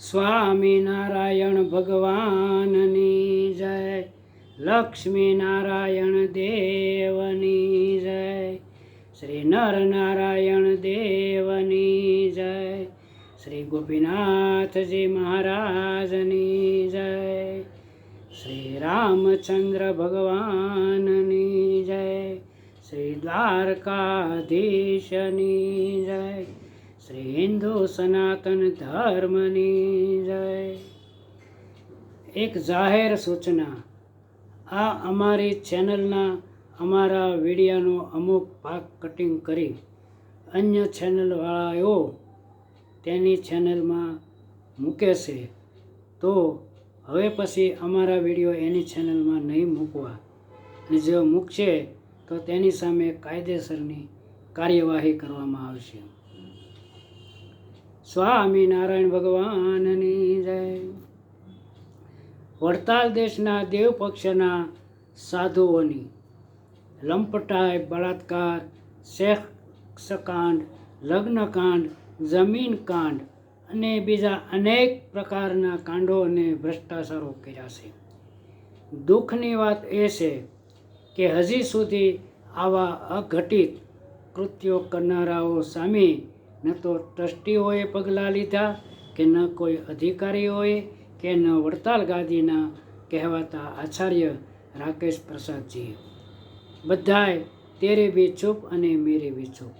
સ્વામિનારાયણ ભગવાનની જય, લક્ષ્મી નારાયણ દેવની જય, શ્રી નરનારાયણ દેવની જય, શ્રી ગોપીનાથજી મહારાજની જય, શ્રી રામચંદ્ર ભગવાનની જય, શ્રી દ્વારકાધીશની જય. શ્રી હિન્દુ સનાતન ધર્મની જય. એક જાહેર સૂચના, આ અમારી ચેનલના અમારા વિડીયાનો અમુક ભાગ કટિંગ કરી અન્ય ચેનલવાળાઓ તેની ચેનલમાં મૂકે છે. તો હવે પછી અમારા વીડિયો એની ચેનલમાં નહીં મૂકવા. અને જો મૂકશે, તો તેની સામે કાયદેસરની કાર્યવાહી કરવામાં આવશે. સ્વામિનારાયણ ભગવાનની જય. વડતાલ દેશના દેવ પક્ષના સાધુઓની લંપટાઈ બળાત્કાર સેક્સકાંડ લગ્નકાંડ, જમીન કાંડ અને બીજા અનેક પ્રકારના કાંડો અને ભ્રષ્ટાચારો કર્યા છે. દુઃખની વાત એ છે કે હજી સુધી આવા અઘટિત કૃત્યો કરનારાઓ સામે ન તો ટ્રસ્ટીઓએ પગલાં લીધા કે ન કોઈ અધિકારીઓએ કે ન વડતાલ ગાદીના કહેવાતા આચાર્ય રાકેશ પ્રસાદજી. બધાય તેરે બી ચૂપ અને મેરે બી ચૂપ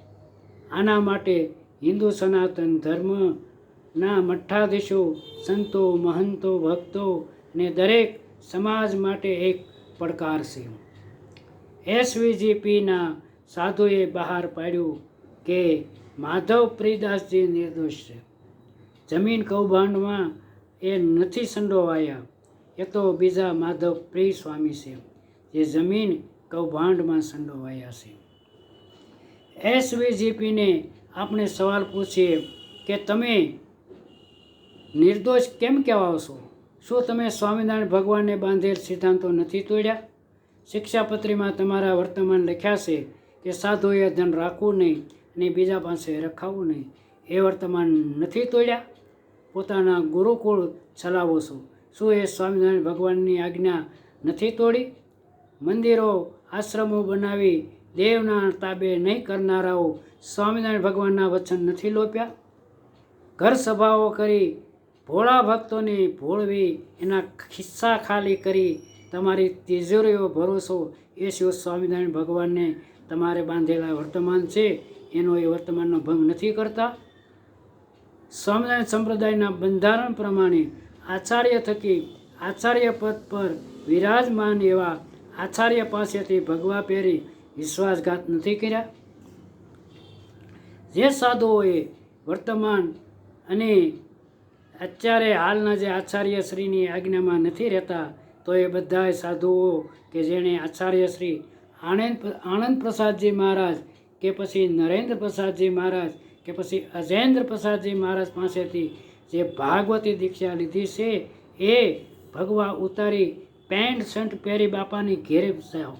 આના માટે હિન્દુ સનાતન ધર્મના મઠ્ઠાધીશો સંતો, મહંતો, ભક્તો ને દરેક સમાજ માટે એક પડકાર છે. એસવીજીપીના સાધુએ બહાર પાડ્યું કે માધવ પ્રિદાસજી નિર્દોષ છે. જમીન કૌભાંડમાં એ નથી સંડોવાયા. એ તો બીજા માધવ પ્રિય સ્વામી છે, જે જમીન કૌભાંડમાં સંડોવાયા છે. એસવીજીપીને આપણે સવાલ પૂછીએ કે તમે નિર્દોષ કેમ કહેવાઓ છો? શું તમે સ્વામિનારાયણ ભગવાનને બાંધેલ સિદ્ધાંતો નથી તોડ્યા? શિક્ષાપત્રીમાં તમારા વર્તમાન લખ્યા છે કે સાધુએ ધન રાખવું નહીં. અને બીજા પાસે રખાવવું નહીં. એ વર્તમાન નથી તોડ્યા. પોતાના ગુરુકુળ ચલાવો છો. શું એ સ્વામિનારાયણ ભગવાનની આજ્ઞા નથી તોડી? મંદિરો, આશ્રમો બનાવી દેવના તાબે નહીં કરનારાઓ સ્વામિનારાયણ ભગવાનના વચન નથી લોપ્યા? ઘર સભાઓ કરી ભોળા ભક્તોને ભોળવી, એના ખિસ્સા ખાલી કરી તમારી તિજોરીઓ ભરોસો એ શિવ સ્વામિનારાયણ ભગવાનને તમારે બાંધેલા વર્તમાન છે. એનો એ વર્તમાનનો ભંગ નથી કરતા. સ્વામિનારાયણ સંપ્રદાયના બંધારણ પ્રમાણે આચાર્ય થકી આચાર્ય પદ પર વિરાજમાન એવા આચાર્ય પાસેથી ભગવા પહેરી વિશ્વાસઘાત નથી કર્યા. જે સાધુઓએ વર્તમાન અને અત્યારે હાલના જે આચાર્ય શ્રીની આજ્ઞામાં નથી રહેતા, તો એ બધાએ સાધુઓ કે જેણે આચાર્ય શ્રી આણંદ આનંદ પ્રસાદજી મહારાજ કે પછી નરેન્દ્ર પ્રસાદજી મહારાજ, કે પછી અજેન્દ્ર પ્રસાદજી મહારાજ પાસેથી જે ભાગવતી દીક્ષા લીધી છે, એ ભગવા ઉતારી પેન્ટ શર્ટ પહેરી બાપાની ઘેરે જાઓ.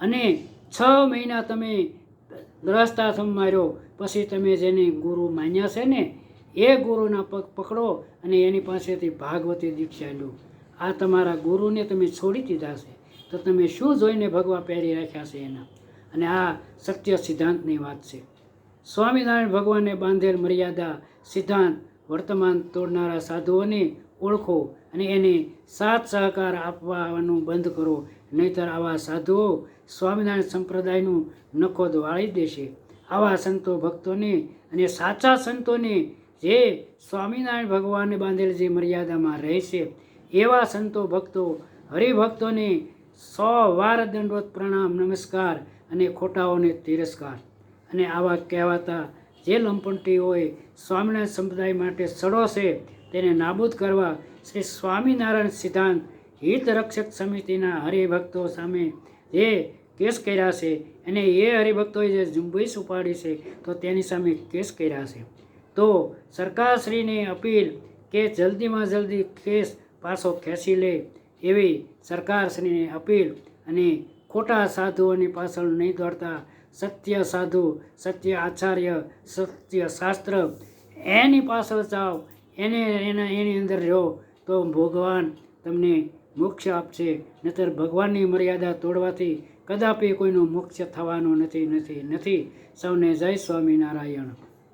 અને છ મહિના તમે ગ્રહસ્થાશ્રમ માર્યો, પછી તમે જેને ગુરુ માન્યા છે ને, એ ગુરુના પગ પકડો અને એની પાસેથી ભાગવતી દીક્ષા લો. આ તમારા ગુરુને તમે છોડી દીધા છે. તો તમે શું જોઈને ભગવા પહેરી રાખ્યા છે એના? અને આ સત્ય સિદ્ધાંતની વાત છે. સ્વામિનારાયણ ભગવાનને બાંધેલ મર્યાદા સિદ્ધાંત વર્તમાન તોડનારા સાધુઓને ઓળખો અને એને સાથ સહકાર આપવાનું બંધ કરો. નહીતર આવા સાધુઓ સ્વામિનારાયણ સંપ્રદાયનું નખોદ વાળી દેશે. આવા સંતો ભક્તોને અને સાચા સંતોને જે સ્વામિનારાયણ ભગવાનને બાંધેલ જે મર્યાદામાં રહે છે એવા સંતો ભક્તો હરિભક્તોને સો વાર દંડવત પ્રણામ નમસ્કાર અને ખોટાઓને તિરસ્કાર. અને આવા કહેવાતા જે લંપટીઓએ સ્વામિનારાયણ સંપ્રદાય માટે સડો છે, તેને નાબૂદ કરવા શ્રી સ્વામિનારાયણ સિદ્ધાંત હિત રક્ષક સમિતિના હરિભક્તો સામે જે કેસ કર્યા છે અને એ હરિભક્તોએ જે ઝુંબેશ ઉપાડી છે, તો તેની સામે કેસ કર્યા છે. તો સરકારશ્રીને અપીલ કે જલ્દીમાં જલ્દી કેસ પાછો ખેંચી લે એવી સરકારશ્રીને અપીલ અને ખોટા સાધુઓની પાછળ નહીં દોડતા. સત્ય સાધુ, સત્ય આચાર્ય, સત્ય શાસ્ત્ર, એની પાછળ જાઓ. એને, એના, એની અંદર રહો. તો ભગવાન તમને મોક્ષ આપશે. નહીતર ભગવાનની મર્યાદા તોડવાથી કદાપી કોઈનું મોક્ષ થવાનું નથી નથી નથી. સૌને જય સ્વામિનારાયણ.